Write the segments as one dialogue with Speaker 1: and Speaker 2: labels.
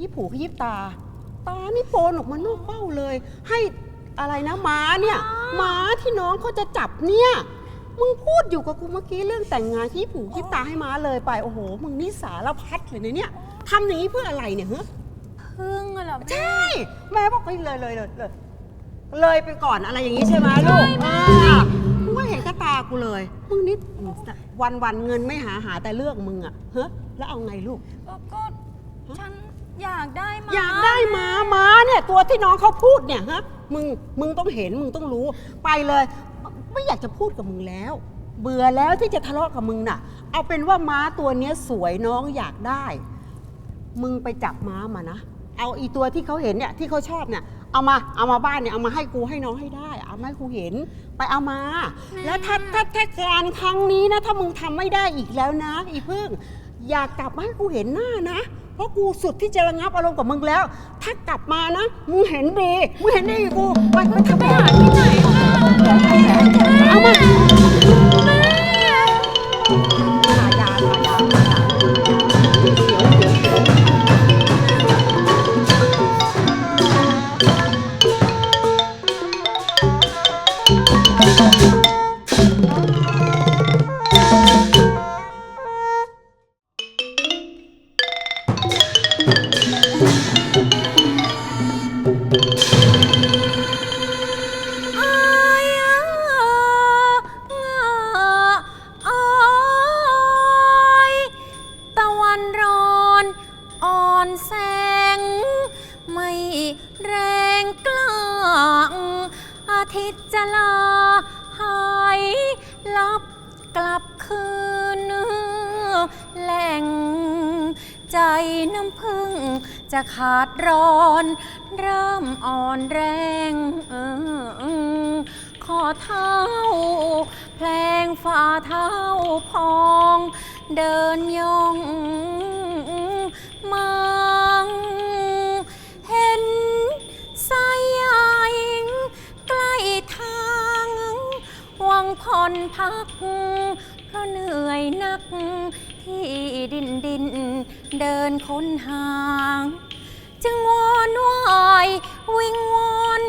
Speaker 1: ยิบหูขยิบตา ตานี่โปนออกมานอกเป้าเลย ให้อะไรนะหมาเนี่ยหมาที่น้องเขาจะจับเนี่ย มึงพูดอยู่กับกูเมื่อกี้เรื่องแต่งงานขยิบหูขยิบตาให้ม้าเลยไปโอ้โห มึงนี่สารพัดเลยนะเนี่ยทำอย่างนี้เพื่ออะไรเนี่ยเฮ้
Speaker 2: พึ่งอะเหรอแม่
Speaker 1: ใช่แม่บอกไปเลยเลยเลยเลยเลยไปก่อนอะไรอย่างนี้ใช่ไหมลูกอ่ามึงว่าเห็นกระตากูเลยมึงนี่วันวันๆเงินไม่หาหาแต่เลือกมึงอะเฮ้แล้วเอาไงลูก
Speaker 2: ก็ก็ฉัน อยากได้มา
Speaker 1: อยากได้ม้าม้าเนี่ย ตัวที่น้องเขาพูดเนี่ยฮะมึงมึงต้องเห็นมึงต้องรู้ไปเลย ไม่อยากจะพูดกับมึงแล้ว เบื่อแล้วที่จะทะเลาะกับมึงน่ะ เอาเป็นว่าม้าตัวเนี้ยสวยน้องอยากได้ มึงไปจับม้ามานะ เอาอีตัวที่เขาเห็นเนี่ยที่เขาชอบเนี่ย เอามาเอามาบ้านเนี่ยเอามาให้กูให้น้องให้ได้ เอามาให้กูเห็นไปเอามา แล้วถ้าถ้าถ้าการครั้งนี้นะ ถ้ามึงทำไม่ได้อีกแล้วนะ อีพึ่งอย่ากลับมาให้กูเห็นหน้านะ เพราะกูสุดที่จะระงับอารมณ์กับมึงแล้ว ถ้ากลับมานะ มึงเห็นดี มึงเห็นดีกับกูไปไปทำไปหาที่ไหนเอามา
Speaker 2: เพราะเหนื่อยนัก ที่ดินดินเดินค้นหา จึงวอนวายวิงวอน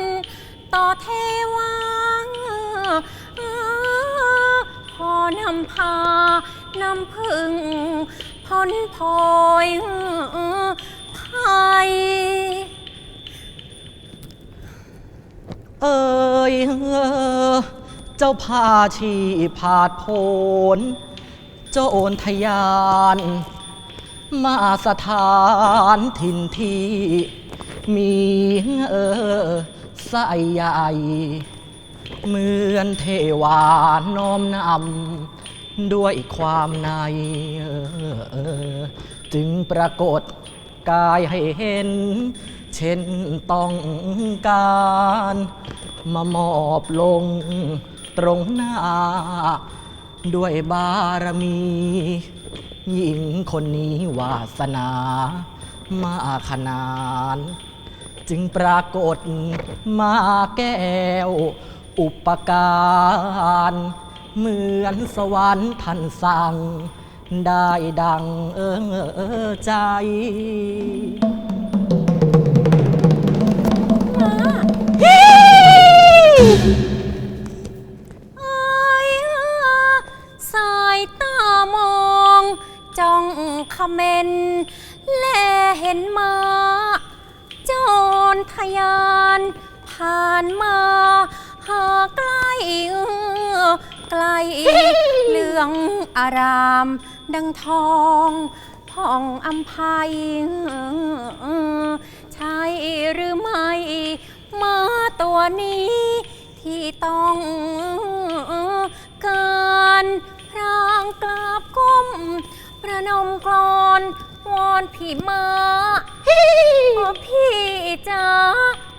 Speaker 2: ต่อเทวาพอนำพานำพึ่งพ้นพอยภัย
Speaker 3: เอ่ยเออ เจ้าพาชีผาดโผนเจ้าโอนทยาน มาสถานถิ่นที่มีเออสยใหญ่เหมือนเทวาน้อมนำด้วยความในเออเออจึงปรากฏกายให้เห็น เช่นต้องการ มามอบลง ตรงหน้า ด้วยบารมีหญิงคนนี้วาสนา มาขนาน จึงปรากฏมาแก้ว อุปการเหมือนสวรรค์ท่านสั่ง ได้ดังเออใจ
Speaker 2: จ้องคเมนแลเห็นมาโจรทะยาน ผ่านมา หาใกล้เอื้อไกลเหลืองอาราม ดังทองผ่องอัมภัยใช่หรือไม่ มาตัวนี้ ที่ต้องการพรางกราบก้ม ประนมกรอนวอนพี่มาโอ้พี่จ๋า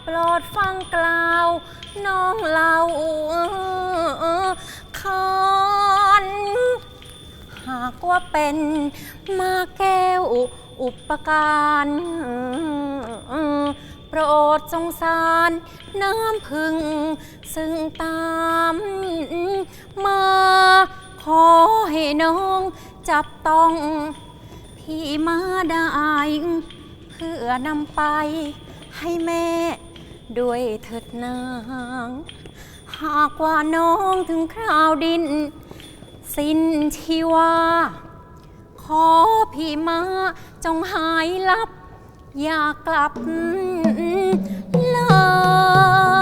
Speaker 2: โปรดฟังกล่าว น้องเล่าขานหากว่าเป็นมาแก้วอุปการโปรดสงสารน้ำพึ่ง ซึ่งตามมา ขอให้น้อง จับต้อง พี่มาได้เพื่อนำไปให้แม่ ด้วยเถิดนาง หากว่าน้องถึงคราวดิน สิ้นชีวา ขอพี่มาจงหายลับ อย่ากลับเลย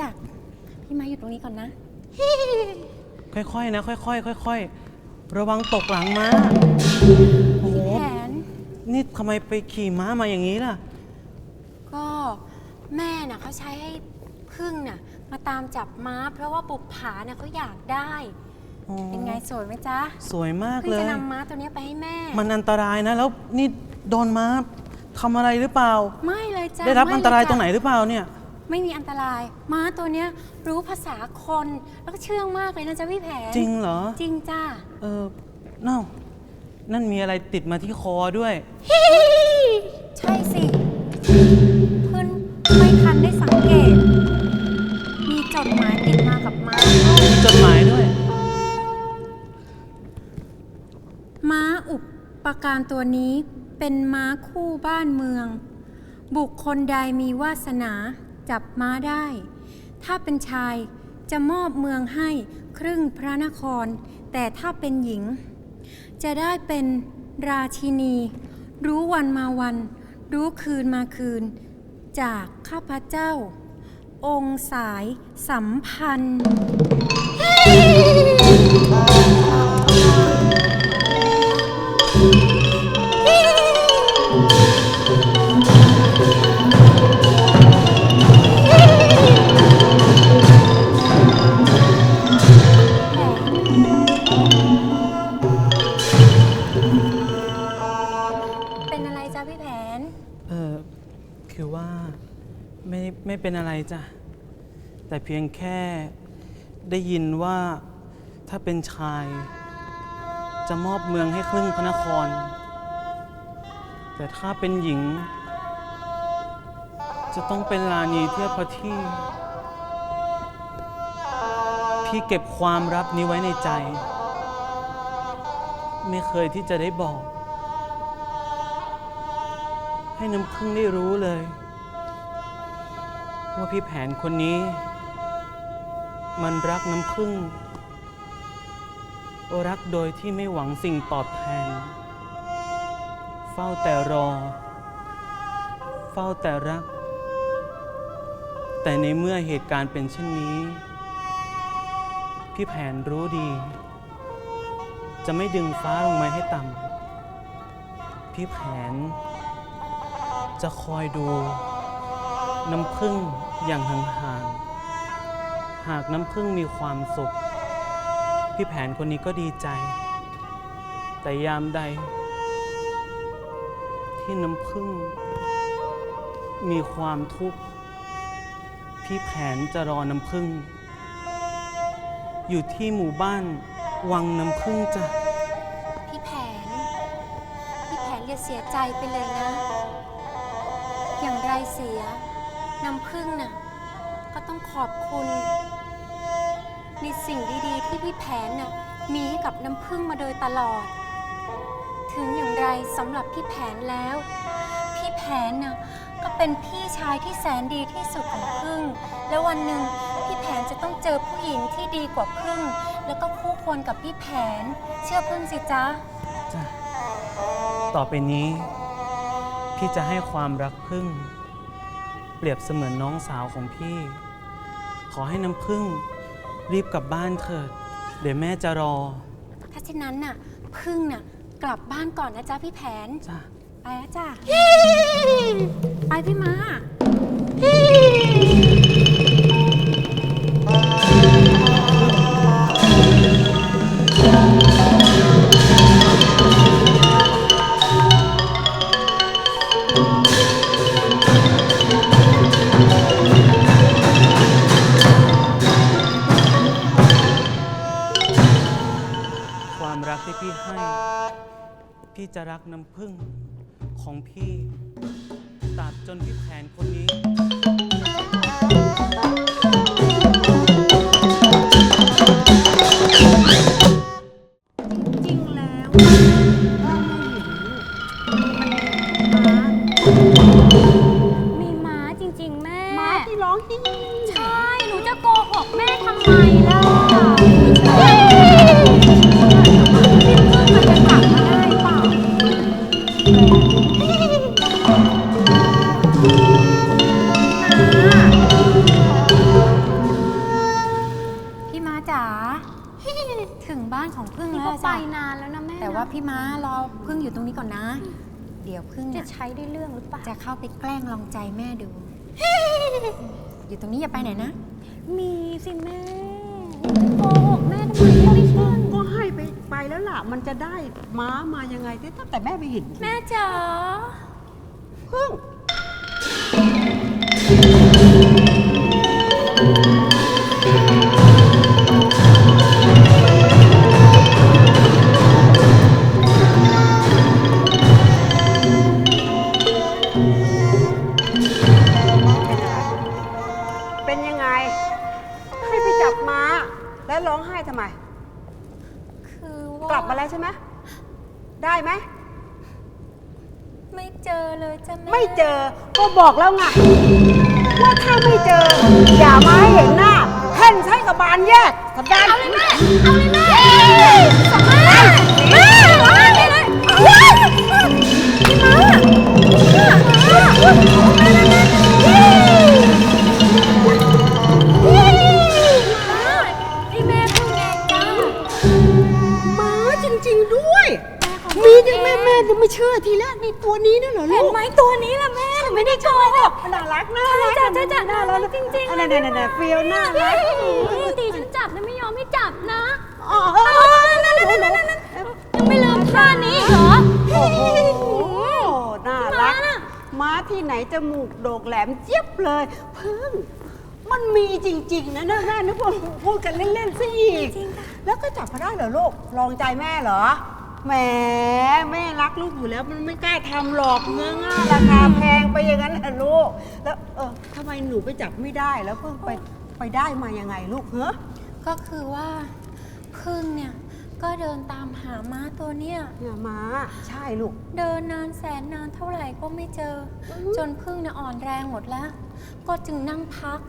Speaker 2: จอคนรู้จัก พี่ไม้อยู่ตรงนี้ก่อนนะ
Speaker 4: ค่อยๆนะ ค่อยๆค่อยๆระวังตกหลังม้าโอ้โห
Speaker 2: แผน
Speaker 4: นี่ทำไมไปขี่ม้ามาอย่างนี้ล่ะ
Speaker 2: ก็แม่น่ะเขาใช้ให้พึ่งน่ะมาตามจับม้า เพราะว่าปุบผาเนี่ยเขาอยากได้
Speaker 4: อ๋อ
Speaker 2: เป็นไงสวยไหมจ๊ะ
Speaker 4: สวยมาก
Speaker 2: พึ่ง
Speaker 4: เล
Speaker 2: จะ
Speaker 4: ย
Speaker 2: นำม้าตัวเนี้ยไปให้แม่
Speaker 4: มันอันตรายนะ แล้วนี่โดนม้าทำอะไรหรือเปล่า
Speaker 2: ไม่เลยจ้ะ
Speaker 4: ได้รับ
Speaker 2: ม่
Speaker 4: อันตราย
Speaker 2: เล
Speaker 4: ตรงไหน
Speaker 2: จ้ะ
Speaker 4: หรือเปล่าเนี่ย
Speaker 2: ไม่มีอันตราย ม้าตัวเนี้ยรู้ภาษาคนแล้วก็เชื่องมากเลยนะจ๊ะพี่แผน
Speaker 4: จริงเหรอ
Speaker 2: จริงจ้า
Speaker 4: เออเน่านั่นมีอะไรติดมาที่คอด้วย
Speaker 2: ใช่สิเพื่อนไม่ทันได้สังเกต มีจดหมายติดมากับม้า
Speaker 4: มีจดหมายด้วย
Speaker 2: ม้าอุปปการตัวนี้เป็นม้าคู่บ้านเมือง บุคคลใดมีวาสนา จับม้าได้ ถ้าเป็นชายจะมอบเมืองให้ครึ่งพระนคร แต่ถ้าเป็นหญิง จะได้เป็นราชินี รู้วันมาวัน รู้คืนมาคืน จากข้าพเจ้า องค์สายสัมพันธ์ เป็นอะไรจ้ะ แต่
Speaker 4: เพียงแค่ได้ยินว่าถ้าเป็นชาย จะมอบเมืองให้ครึ่งพระนคร แต่ถ้าเป็นหญิง จะต้องเป็นลานีเทียบพระที่ พี่เก็บความลับนี้ไว้ในใจ ไม่เคยที่จะได้บอก ให้น้ำพึ่งได้รู้เลย ว่าพี่แผนคนนี้ มันรักน้ำพึ่ง รักโดยที่ไม่หวังสิ่งตอบแทน เฝ้าแต่รอ เฝ้าแต่รัก แต่ในเมื่อเหตุการณ์เป็นเช่นนี้ พี่แผนรู้ดี จะไม่ดึงฟ้าลงมาให้ต่ำพี่แผน จะคอยดู น้ำพึ่งอย่างห่างๆ หากน้ำพึ่งมีความสุข พี่แผนคนนี้ก็ดีใจ แต่ยามใด ที่น้ำพึ่ง มีความทุกข์ พี่แผนจะรอน้ำพึ่ง อยู่ที่หมู่บ้านวังน้ำพึ่งจ้ะ
Speaker 2: พี่แผน พี่แผนอย่าเสียใจไปเลยนะ อย่างไรเสีย น้ำพึ่งน่ะก็ต้องขอบคุณ ในสิ่งดีๆ ที่พี่แผนน่ะมีให้กับน้ำพึ่งมาโดยตลอด ถึงอย่างไรสำหรับพี่แผนแล้ว พี่แผนน่ะก็เป็นพี่ชายที่แสนดีที่สุดของพึ่ง แล้ววันหนึ่งพี่แผนจะต้องเจอผู้หญิงที่ดีกว่าพึ่ง แล้วก็คู่ควรกับพี่แผน เชื่อพึ่งสิจ๊ะ
Speaker 4: จ้ะต่อไปนี้ พี่จะให้ความรักพึ่ง เปรียบเสมือนน้องสาวของพี่ ขอให้น้ำพึ่งรีบกลับบ้านเถิด เดี๋ยวแม่จะรอ
Speaker 2: ถ้าเช่นนั้นน่ะ พึ่งน่ะ กลับบ้านก่อนนะจ๊ะพี่แผน
Speaker 4: จ้ะ
Speaker 2: ไปแล้วจ้ะ ไปพี่มา
Speaker 4: พี่จะรักน้ำพึ่งของพี่ตราบจนพี่แผนคนนี้
Speaker 1: จริงๆแล้ว
Speaker 2: จะเนี่ย
Speaker 5: ใช้ได้เรื่องหรือเปล่า
Speaker 2: จะเข้าไปแกล้งลองใจแม่ดู อยู่ตรงนี้อย่าไปไหนนะ มีสิแม่โกหกแม่ทำไมแม่ไม่เชื่อ
Speaker 1: ก็ให้ไปไปแล้วล่ะ มันจะได้ม้ามายังไงถ้าแต่แม่ไม่เห็น
Speaker 2: แม่จ๋า
Speaker 1: พึ่ง ได้ไหม
Speaker 2: ไม่เจอเลยจ้ะแม่
Speaker 1: ไม่เจอ ก็บอกแล้วไงว่าถ้าไม่เจอ อย่ามาให้เห็นหน้าแท่นใช้กับบานแยกกับดาน
Speaker 2: เอาเลยแม่ เอาเลยแม่แม่แม่มาเลยเลยว้ายพี่มาพี่แม่พูดไงจ้า
Speaker 1: ม้าจริง ๆ ด้วย มีจริงแม่แม่จะไม่เชื่อทีแรกในตัวนี้นั่นเหรอ
Speaker 2: เห็
Speaker 1: ลู
Speaker 2: น
Speaker 1: ก
Speaker 2: ไหมตัวนี้ล่ะแม่หนูไม่ได้โกหก
Speaker 1: น่ารักน่ารัก
Speaker 2: ใช่จ้ะใช่จ้ะน่ารักจริงๆ
Speaker 1: อันนั้นนั่นๆๆเฟียวน่ารัก
Speaker 2: ตีฉันจับนะไม่ยอมให้จับนะ
Speaker 1: อ๋อ
Speaker 2: นั่นนั่นนั่นนั่นนั่นยังไม่ลืมท่านี้อีกเหรอ
Speaker 1: โอ้โหน่ารัก
Speaker 2: ม้าน่ะ
Speaker 1: ม้าที่ไหนจมูกโด่งแหลมเจี๊ยบเลยพึ่ง มันมีจริง ๆ นะน่าน่านึกว่าพูดกันเล่นๆซะอีก แล้วก็จับมาได้เหรอลูกลองใจแม่เหรอ แหมแม่รักลูกอยู่แล้วมันไม่กล้าทำหรอกเงื้อง่าราคาแพงไปอย่างนั้นนะลูก แล้วเออทำไมหนูไปจับไม่ได้แล้วเพิ่งไปไปได้มายังไงลูกเหรอ
Speaker 2: ก็คือว่าพึ่งเนี่ย ก็เดินตามหาม้าตัวเนี้ย
Speaker 1: เนี่ยม้าใช่ลูก
Speaker 2: เดินนานแสนนานเท่าไหร่ก็ไม่เจอจนพึ่งเนี่ยอ่อนแรงหมดแล้ว ก็จึงนั่งพัก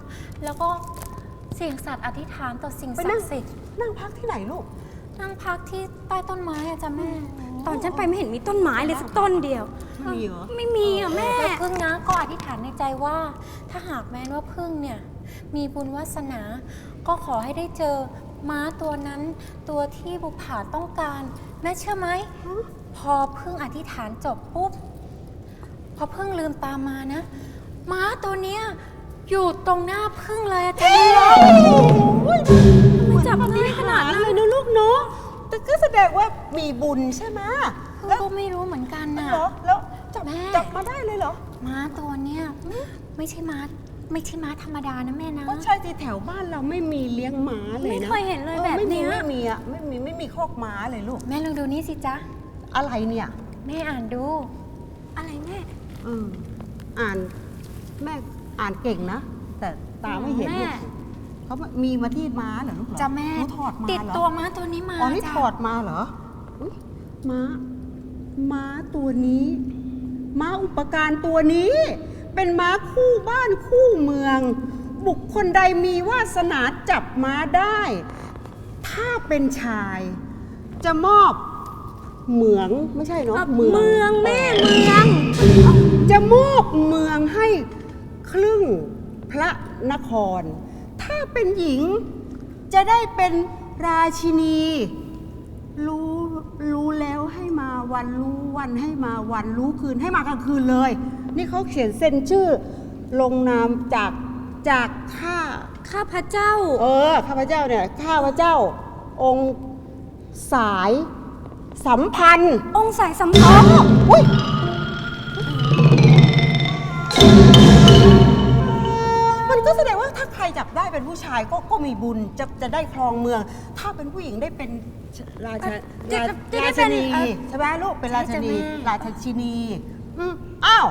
Speaker 2: แล้วก็เสี่ยงสัตว์อธิษฐานต่อสิ่ง
Speaker 1: ไป
Speaker 2: ศั
Speaker 1: นั่
Speaker 2: ก
Speaker 1: ง
Speaker 2: ดิ์สิทธิ์
Speaker 1: นั่งพักที่ไหนลูก
Speaker 2: นั่งพักที่ใต้ต้นไม้อะจ้ะแม่
Speaker 5: ตอนฉันไปไม่เห็นมีต้นไม้เลยสักต้นเดียว
Speaker 1: ไม่มีเหรอ
Speaker 5: ไม่มีอะแม่
Speaker 2: แล้วพึ่งนะก็อธิษฐานในใจว่า ถ้าหากแม้นว่าพึ่งเนี่ย มีบุญวาสนา ก็ขอให้ได้เจอม้าตัวนั้น ตัวที่บุผาต้องการ แม่เชื่อไหม พอพึ่งอธิษฐานจบปุ๊บ พอพึ่งลืมตามมานะ ม้าตัวเนี้ยอยู่ตรงหน้าพึ่งเลยอะจ๊ะ
Speaker 1: ไม่ จับง่ายขนาดนั้นเลยนะลูกเนาะแต่ก็แสดงว่ามีบุญใช่ไหม
Speaker 2: พึ่ง
Speaker 1: แล้ว
Speaker 2: ก็ไม่รู้เหมือนกันนะ
Speaker 1: เหรอแล้วจับ
Speaker 2: แม่
Speaker 1: จับมาได้เลยเหรอ
Speaker 2: ม้าตัวเนี้ยไม่ใช่ม้าไม่ใช่ม้าธรรมดานะแม่นะ
Speaker 1: ก็ใช่ที่แถวบ้านเราไม่มีเลี้ยงม้าเลยนะ
Speaker 5: ไม่เคยเห็นเลย
Speaker 1: ออ
Speaker 5: แบบ
Speaker 1: ไม่มี
Speaker 5: เนี้ย
Speaker 1: ไม่มีอะไม่มีไม่มีคอกม้าเลยลูก
Speaker 2: แม่ลองดูนี่สิจ๊ะ
Speaker 1: อะไรเนี่ย
Speaker 2: แม่อ่านดู
Speaker 5: อะไรแม่
Speaker 1: เอออ่านแม่อ่านเก่งนะ แต่ตาไม่เห็น
Speaker 5: แม่
Speaker 1: ลูก เขามีมาที่ม้าเหรอลูกเหรอ
Speaker 2: จ้ะแม่
Speaker 1: หนูถอดมา
Speaker 2: ติด
Speaker 1: เหรอ
Speaker 2: ตัวม้าตัวนี้มา
Speaker 1: อ๋อนี่
Speaker 2: จ้ะ
Speaker 1: ถอดมาเหรออุ๊ยม้า ม้าตัวนี้ ม้าอุปการตัวนี้ เป็นม้าคู่บ้านคู่เมือง บุคคลใดมีวาสนาจับม้าได้ ถ้าเป็นชาย จะมอบเหมืองไม่ใช่เนาะ
Speaker 5: เมืองแม่เมือง
Speaker 1: จะมอบเมืองให้ครึ่งพระนคร ถ้าเป็นหญิง จะได้เป็นราชินี รู้รู้แล้วให้มาวันรู้วันให้มาวันรู้คืนให้มากลางคืนเลย นี่เขาเขียนเซ็นชื่อลงนามจากจากข้า
Speaker 5: ข้าพระเจ้า
Speaker 1: เออข้าพเจ้าเนี่ยข้าพเจ้าองค์สายสัมพันธ์
Speaker 5: องค์สายสัมพันธ์
Speaker 1: อุ้ย ใครจับได้เป็นผู้ชายก็ก็มีบุญจะจะได้ครองเมือง ถ้าเป็นผู้หญิงได้เป็นราชา
Speaker 5: จะ
Speaker 1: รา
Speaker 5: จะจะได้
Speaker 1: รา
Speaker 5: เป็
Speaker 1: ชิ
Speaker 5: น
Speaker 1: นี
Speaker 5: เอ่อ
Speaker 1: ใช่ไหมลูกเป็นราชินี
Speaker 2: ใช่จ้ะแม่
Speaker 1: ราชินีอืมอ้าว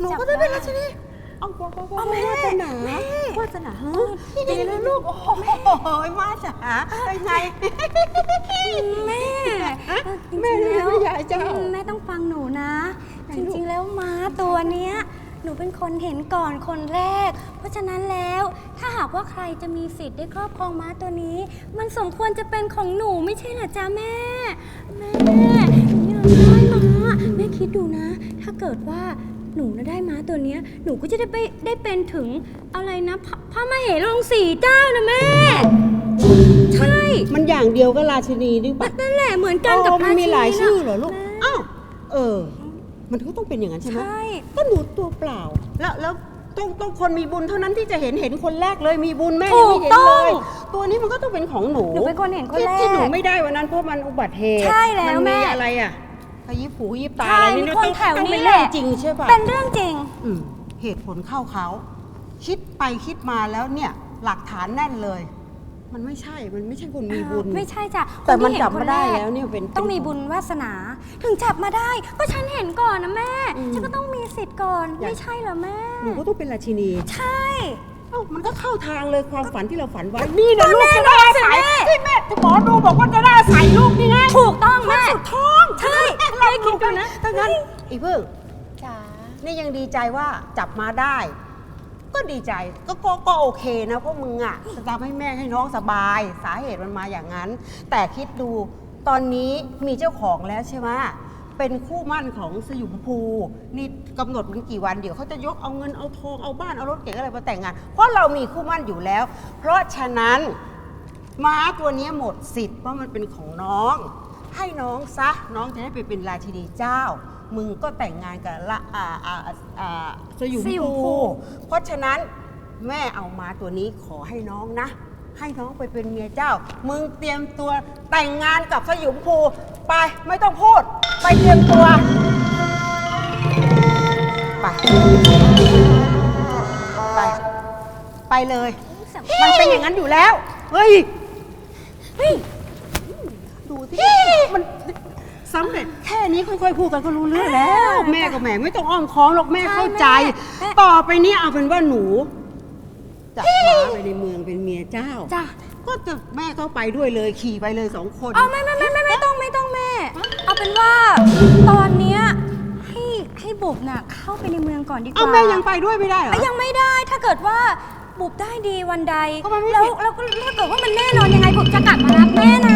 Speaker 1: หนู
Speaker 2: จับ
Speaker 1: ก็ได้เป็น
Speaker 2: ได้
Speaker 1: ราชินีเอาวา
Speaker 5: เอาแม่
Speaker 1: วาสนา
Speaker 5: แม่
Speaker 1: วาสนาฮะดีแล้วลูกโอ้โหมาจ๋าเป็นไง
Speaker 5: แม่
Speaker 1: แม่รู้ไหมยายเจ้า
Speaker 5: แม่ต้องฟังหนูนะ
Speaker 1: ไหน
Speaker 5: จ
Speaker 1: ลูก
Speaker 5: ริงๆแล้วม้าตัวเนี้ยห นูเป็นคนเห็นก่อนคนแรก เพราะฉะนั้นแล้วถ้าหากว่าใครจะมีสิทธิ์ได้ครอบครองม้าตัวนี้ มันสมควรจะเป็นของหนูไม่ใช่เหรอจ๊ะแม่ แม่หนูอยากได้ม้าแม่คิดดูนะ ถ้าเกิดว่าหนูนะได้ม้าตัวเนี้ยหนูก็จะได้ไปได้เป็นถึงอะไรนะพระพระมเหรงสีเจ้านะแม่ ใช่
Speaker 1: มันอย่างเดียวก็ราชินีนี่ปะ
Speaker 5: นั่นแหละเหมือนกันกับ
Speaker 1: อ๋อมันมีหลาย
Speaker 5: ราชินี
Speaker 1: ชื่อเหรอลูก
Speaker 5: แม่
Speaker 1: อ้าว เออ มันก็ต้องเป็นอย่างนั้นใช่ไหม
Speaker 5: ใช่
Speaker 1: ก็หนูตัวเปล่า แล้วแล้วต้องต้องคนมีบุญเท่านั้นที่จะเห็นเห็นคนแรกเลยมีบุญแม่
Speaker 5: ถู
Speaker 1: ยัง
Speaker 5: ก
Speaker 1: ไม่เห็น
Speaker 5: ต้
Speaker 1: เล
Speaker 5: อง
Speaker 1: ยตัวนี้มันก็ต้องเป็นของหนู
Speaker 5: หนูเป็นคนเห็นคน
Speaker 1: ที่
Speaker 5: แรก
Speaker 1: ที่หนูไม่ได้วันนั้นเพราะมันอุบัติเหตุ
Speaker 5: ใช่แล้ว
Speaker 1: มัน
Speaker 5: แม่
Speaker 1: อะไรอะกระยิบหูยิบตา
Speaker 5: ใช่
Speaker 1: อะไรนี่
Speaker 5: มี
Speaker 1: ต้อง
Speaker 5: คนแถว
Speaker 1: ต้อง
Speaker 5: นี้
Speaker 1: เป็น
Speaker 5: แห
Speaker 1: เรื่อง
Speaker 5: ละ
Speaker 1: จริงใช่ป่ะ
Speaker 5: เป็นเรื่องจริง
Speaker 1: อืมเหตุผลเข้าเขาคิดไปคิดมาแล้วเนี่ยหลักฐานแน่นเลย มันไม่ใช่ มันไม่ใช่คนมีบุญ
Speaker 5: ไม่ใช่จ้ะ
Speaker 1: แต่มัน
Speaker 5: คที่
Speaker 1: จับ
Speaker 5: ห็
Speaker 1: มาได้
Speaker 5: คแรก
Speaker 1: แล้วเนี่ยเป็น
Speaker 5: ต้องมีบุญวาสนา ถึงจับมาได้ ก็ฉันเห็นก่อนนะแม่
Speaker 1: อืม
Speaker 5: ฉันก็ต้องมีสิทธิ์ก่อน
Speaker 1: อยาก
Speaker 5: ไม่ใช่เหรอแม่
Speaker 1: หนูก็ต้องเป็นราชินี
Speaker 5: ใช่
Speaker 1: เอ้ามันก็เข้าทางเลยความฝันที่เราฝันไว้ นี่นะ
Speaker 5: ก็
Speaker 1: ลูก
Speaker 5: แน่
Speaker 1: จะ
Speaker 5: น
Speaker 1: ได้
Speaker 5: อน
Speaker 1: อา
Speaker 5: สิ
Speaker 1: ศัย
Speaker 5: แม่
Speaker 1: ที่แม่ที่หมอดูบอกว่าจะได้อาศัยลูกนี่ไง
Speaker 5: ถูกต้องแม่
Speaker 1: สุดท้อง
Speaker 5: ใช่
Speaker 1: เรา
Speaker 5: ไม่คิดดูนะ
Speaker 1: ถ้างั้นอีเพิ่ง
Speaker 5: จ๋า
Speaker 1: นี่ยังดีใจว่าจับมาได้ ก็ดีใจก็ก็ก็โอเคนะเพราะมึงอะจะทำให้แม่ให้น้องสบาย สาเหตุมันมาอย่างนั้น แต่คิดดูตอนนี้มีเจ้าของแล้วใช่ไหมเป็นคู่มั่นของสยุมภูนี่กำหนดมันกี่วันเดี๋ยวเขาจะยกเอาเงินเอาทองเอาบ้านเอารถเก๋งอะไรมาแต่งงาน เพราะเรามีคู่มั่นอยู่แล้ว เพราะฉะนั้นม้าตัวเนี้ยหมดสิทธิ์เพราะมันเป็นของน้อง ให้น้องซะน้องจะได้ไปเป็นราชินีเจ้า มึงก็แต่งงานกับละอ่าอ่าอ่าสยุม
Speaker 5: สยุมภู
Speaker 1: ภูเพราะฉะนั้นแม่เอามาตัวนี้ขอให้น้องนะ ให้น้องไปเป็นเมียเจ้า มึงเตรียมตัวแต่งงานกับสยุมภูไปไม่ต้องพูด ไปเตรียมตัวไปไปไปเลย มันเป็นอย่างนั้นอยู่แล้ว เฮ้ย
Speaker 5: เฮ้ย
Speaker 1: ดูสิมัน สำเร็จแค่นี้ค่อยๆพูดกันก็รู้เรื่องแล้ว แม่กับแม่ไม่ต้องอ้อมค้อมหรอกแม่
Speaker 5: ใช่
Speaker 1: เข้าใจ
Speaker 5: แม่
Speaker 1: ต่อไปเนี้เอาเป็นว่าหนูจับม้าไปในเมืองเป็นเมียเจ้า
Speaker 5: จ้ะ
Speaker 1: ก็จะแม่ก็ไปด้วยเลยขี่ไปเลยสองคน
Speaker 5: เอาไม่ไม่ไม่ไม่ไม่ต้องไม่ต้องแม่ เอาเป็นว่าตอนเนี้ยให้ให้บุบน่ะเข้าไปในเมืองก่อนดีกว่า
Speaker 1: เอาแม่ยังไปด้วยไม่ได้เหรอ
Speaker 5: อะยังไม่ได้ถ้าเกิดว่าบุบได้ดีวันใด
Speaker 1: ก็มันไม่
Speaker 5: แล้ว
Speaker 1: ผิด
Speaker 5: แล้วก็ถ้าเกิดว่ามันแน่นอนยังไงบุบจะกลับมารับแม่นะ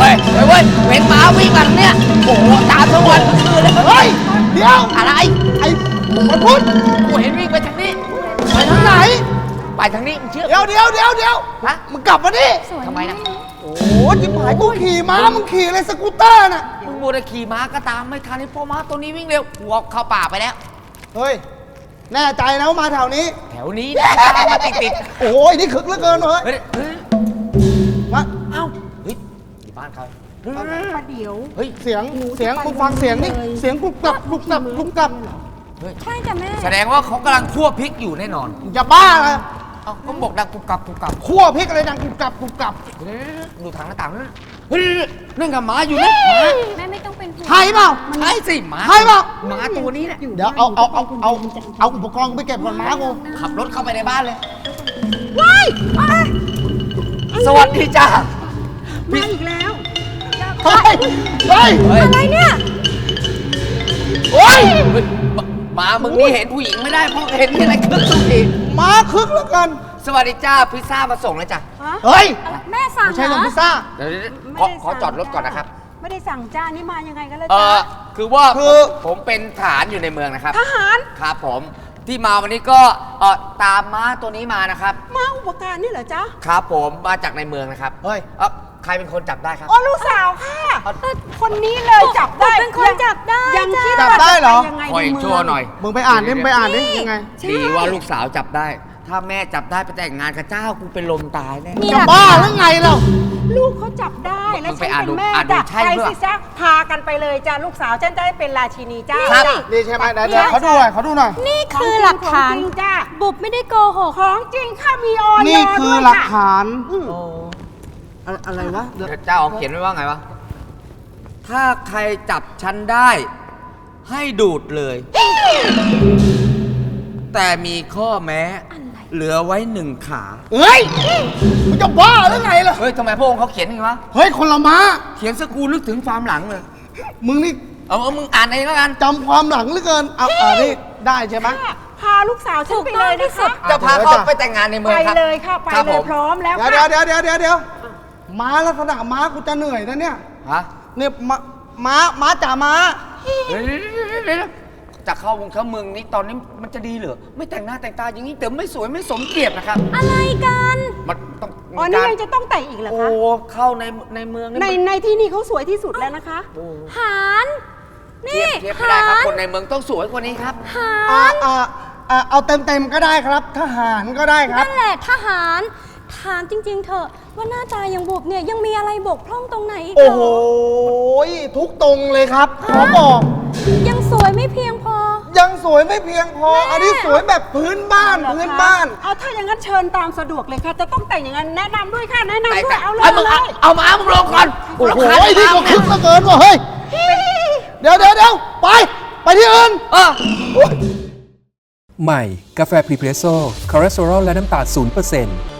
Speaker 6: เฮ้ยเฮ้ยเว้ยเห็นหมาวิ่งมาทางเนี้ยโอ้โหตามทั้งวันทั้งคืนเลย
Speaker 7: เฮ้ยเดี๋ยว
Speaker 6: อะไร
Speaker 7: ไอ้มันพุทธ
Speaker 6: กูเห็นวิ่งไปทางนี้
Speaker 7: ไปทางไหน
Speaker 6: ไปทางนี้มึงเชื่อ
Speaker 7: เดี๋ยวเดี๋ยวเดี๋ยวเดี๋ยว
Speaker 6: ฮะ
Speaker 7: มึงกลับมาดิ
Speaker 6: ทำไมนะ
Speaker 7: โอ้โหจิบหายกูขี่ม้ามึงขี่อะไรสกูตเตอร์น่ะ
Speaker 6: มึงโมัวแต่ขี่ม้าก็ตามไม่ทันไอ้พ่อม้าตัวนี้วิ่งเร็วหัวเข้าป่าไปแล้ว
Speaker 7: เฮ้ยแน่ใจนะว่ามาแถวนี้
Speaker 6: แถวนี้นะมาติดติด
Speaker 7: โอ้ยนี่ขึกเหลือเกินเฮ้ย
Speaker 6: เฮ้ยเฮ้ย บ้านเขาเฮ้ย
Speaker 1: ประเดี๋ยว
Speaker 6: เฮ้ย
Speaker 7: เสียง
Speaker 1: หนูจะ
Speaker 7: เสียง
Speaker 1: ไป
Speaker 7: มึงฟังเสียงนี่
Speaker 1: เลย
Speaker 7: เสียงกรุบกรับกรุบกรับกรุบกรับ
Speaker 5: ใช่จ้ะแม่
Speaker 6: แสดงว่าเขากำลังคั่วพริกอยู่แน่นอน
Speaker 7: อย่าบ้าเลย
Speaker 6: เอ้าก็บอกดังกุบกับกุบกับ
Speaker 7: คั่วพริกอะไรดังกรุบกรับกรุบกรับ
Speaker 6: เฮ้ยดูทางหน้าต่างนั่นนะเฮ้ยนั่นกับหมาอยู่นะหมา
Speaker 5: แม่ไม่ต้องเป็นห่วง
Speaker 7: ใช่เปล่า
Speaker 6: ใช่สิหมา
Speaker 7: ใช่เปล่า
Speaker 6: หมาตัวนี้แหละ
Speaker 7: เดี๋ยวเอาเอาเอาเอาเอาอุปกรณ์ไปเก็บก่อนม้ากู
Speaker 6: ขับรถเข้าไปในบ้านเลยสวัสดีจ้า
Speaker 1: มาอีกแล้ว
Speaker 7: เฮ้ยเฮ้ย
Speaker 6: เฮ้ย
Speaker 5: อะไรเนี่ย
Speaker 7: โอ้ย
Speaker 6: เฮ้ยหมามึงนี่เห็นผู้หญิงไม่ได้เพราะเห็นที่อะไรคึกทุกที
Speaker 7: ม้าคึกเหลือเกิน
Speaker 6: สวัสดีจ้าพิซซ่ามาส่งแล้วจ้ะ
Speaker 7: เฮ้ย
Speaker 5: แม่สั่ง
Speaker 7: ไม่ใช่
Speaker 5: เหร
Speaker 7: เรื่อง
Speaker 5: อ
Speaker 7: พิซซ่า
Speaker 6: เดี๋ยวๆ
Speaker 1: ไม่
Speaker 6: ขอ
Speaker 1: ได้
Speaker 6: ขอ
Speaker 1: สั่ง
Speaker 6: จอดรถก่อนนะครับ
Speaker 1: ไม่ได้สั่งจ้านี่มายังไงกันล่ะ
Speaker 6: เอ
Speaker 1: จ้า
Speaker 6: อคือว่า
Speaker 7: คือ
Speaker 6: ผมเป็นทหารอยู่ในเมืองนะครับ
Speaker 1: ทหาร
Speaker 6: ครับผมที่มาวันนี้ก็เออตามม้าตัวนี้มานะครับ
Speaker 1: มาอุปการนี่เหรอจ๊ะ
Speaker 6: ครับผมมาจากในเมืองนะครับ
Speaker 7: เฮ้ย
Speaker 6: เออ ใครเป็นคนจับได้ครับ
Speaker 1: อ๋อลูกสาวค่ะคนนี้เลยจับได้
Speaker 5: เป็นคนจับได้
Speaker 1: ยังคิด
Speaker 7: จับ
Speaker 1: ว่า
Speaker 7: ได้เหรอ
Speaker 1: จะปยังไง
Speaker 6: คอย
Speaker 1: ในเมืง
Speaker 6: ชั่วหน่อย
Speaker 7: มึงไปอ่านดิมึงไปอ่านดิยังไง
Speaker 6: ดีว่าลูกสาวจับได้ ถ้าแม่จับได้ไปแต่งงานกับเจ้ากูเป็นลมตายแน่
Speaker 5: มี
Speaker 7: จะ
Speaker 5: หลัก
Speaker 7: บ้า
Speaker 5: ฐาน
Speaker 7: หรือไงเรา
Speaker 1: ลูกเขาจับได้และ
Speaker 6: มึงไป
Speaker 1: ฉัน
Speaker 6: อ่าน
Speaker 1: เป็น
Speaker 6: ดู
Speaker 1: แม่
Speaker 6: อ่านดู
Speaker 1: จ้ะ
Speaker 6: ใช่
Speaker 1: ไป
Speaker 6: ด้วย
Speaker 1: สิจ๊ะพากันไปเลยจ้ะลูกสาวฉันจะได้เป็นราชินีจ้า
Speaker 6: ครับ
Speaker 1: จ้ะ
Speaker 7: นี่ใช่ไหมเดี๋ยวเดี๋ยวเขาดูหน่อยเขาดูหน่อย
Speaker 5: นี่คือหลักฐาน
Speaker 1: ของจริงจ้ะ
Speaker 5: บุบไม่ได้โกหก
Speaker 1: ของจริงค่ะมีออย
Speaker 7: นี่คือ
Speaker 1: ด้วย
Speaker 7: หลัก
Speaker 1: ค่ะ
Speaker 7: ฐาน
Speaker 1: อืม
Speaker 7: อะอะไรวะเดี๋ยว
Speaker 6: เจ้าเอาเขียนไว้ว่าไงวะ ถ้าใครจับฉันได้ ให้ดูดเลย แต่มีข้อแม้ เหลือไว้หนึ่งขา
Speaker 7: เฮ้ยมึงจะบ้าหรือไงล่ะ
Speaker 6: เฮ้ยทำไมพระองค์เขาเขียนอย่างนี้วะ
Speaker 7: เฮ้ย คนละม้า
Speaker 6: เขียนสกูนึกถึงความหลังเลย
Speaker 7: มึงนี่
Speaker 6: เอาเอามึงอ่านเองแล้วกัน
Speaker 7: จำความหลังเหลือเกินเอาอ่านี่ได้ใช่ไหม
Speaker 1: ค่ะพาลูกสาวฉัน
Speaker 5: ถูก
Speaker 1: ไป
Speaker 5: ต้
Speaker 1: เล
Speaker 5: อง
Speaker 1: ย
Speaker 5: ที่
Speaker 1: นะ
Speaker 5: สุ
Speaker 1: คะ
Speaker 5: ด
Speaker 6: จะพาเขาไปแต่งงานในเมือง
Speaker 1: ไป
Speaker 6: ครับ
Speaker 1: เลยค่ะ ไป
Speaker 6: ครับ
Speaker 1: เล
Speaker 6: ผ
Speaker 1: ย
Speaker 6: ม
Speaker 1: พร้อมแล้ว
Speaker 7: เดี๋ยว
Speaker 1: ค่ะ
Speaker 7: เดี๋ยวเดี๋ยวเดี๋ยวเดี๋ยว ม้าลักษณะม้ากูจะเหนื่อยนะเนี่ย
Speaker 6: ฮะ
Speaker 7: เนี่ยม้าม้าม้าจ่าม้า
Speaker 6: เดี๋ยวๆๆๆๆจะเข้าวงเข้าเมืองนี้ตอนนี้มันจะดีเหรอ ไม่แต่งหน้าแต่งตาอย่างนี้เดี๋ยวไม่สวยไม่สมเกียรตินะครับ
Speaker 5: อะไรกัน
Speaker 6: มันต้อง
Speaker 1: อ๋อ
Speaker 6: มี
Speaker 1: นี่
Speaker 6: การ
Speaker 1: ยังจะต้องแต่งอีกเหรอ
Speaker 6: โอ้
Speaker 1: คะ
Speaker 6: เข้าในในเมือง
Speaker 1: ใน
Speaker 6: นี่มัน
Speaker 1: ในที่นี่เขาสวยที่สุดแล้วนะคะ
Speaker 6: โอ้
Speaker 5: หานนี่
Speaker 6: เทียบเทียบไม่ได้ครับ
Speaker 5: หาร
Speaker 6: คนในเมืองต้องสวยกว่านี้ครับ
Speaker 5: หา
Speaker 7: อ่ารอ่าอ่าเอาเต็มเต็มๆก็ได้ครับ ทหารก็ได้ครับ
Speaker 5: นั่นแหละทหาร ถามจริง ๆ เถอะว่าหน้าตาอย่างบุบเนี่ยยังมีอะไรบกพร่องตรงไหนอีกเหร
Speaker 7: โอ้โหทุกตรงเลยครับ ขอบอก
Speaker 5: ยังสวยไม่เพียงพอ
Speaker 7: ยังสวยไม่เพียงพออันนี้สวยแบบพื้นบ้าน
Speaker 1: เหรอคะ
Speaker 7: พื้นบ้าน
Speaker 1: เอาถ้าอย่างนั้นเชิญตามสะดวกเลยค่ะ จะต้องแต่งอย่างนั้นแนะนำด้วยค่ะแนะนำด้วยเอาเลย
Speaker 6: เอา
Speaker 1: เอา
Speaker 6: มึง
Speaker 1: เล
Speaker 6: เอา
Speaker 1: ย
Speaker 6: เอามามึงลงก่อน
Speaker 7: โอ้โห
Speaker 6: รำคาญ
Speaker 7: นี่ก็คึกเหลือเกินว่ะเฮ้ย เดี๋ยวเดี๋ยวเดี๋ยวไป ไปที่อื่น
Speaker 6: เออ
Speaker 8: ใหม่ กาแฟพรีเพรสโซ่คอเลสเตอรอลและน้ำตาล0%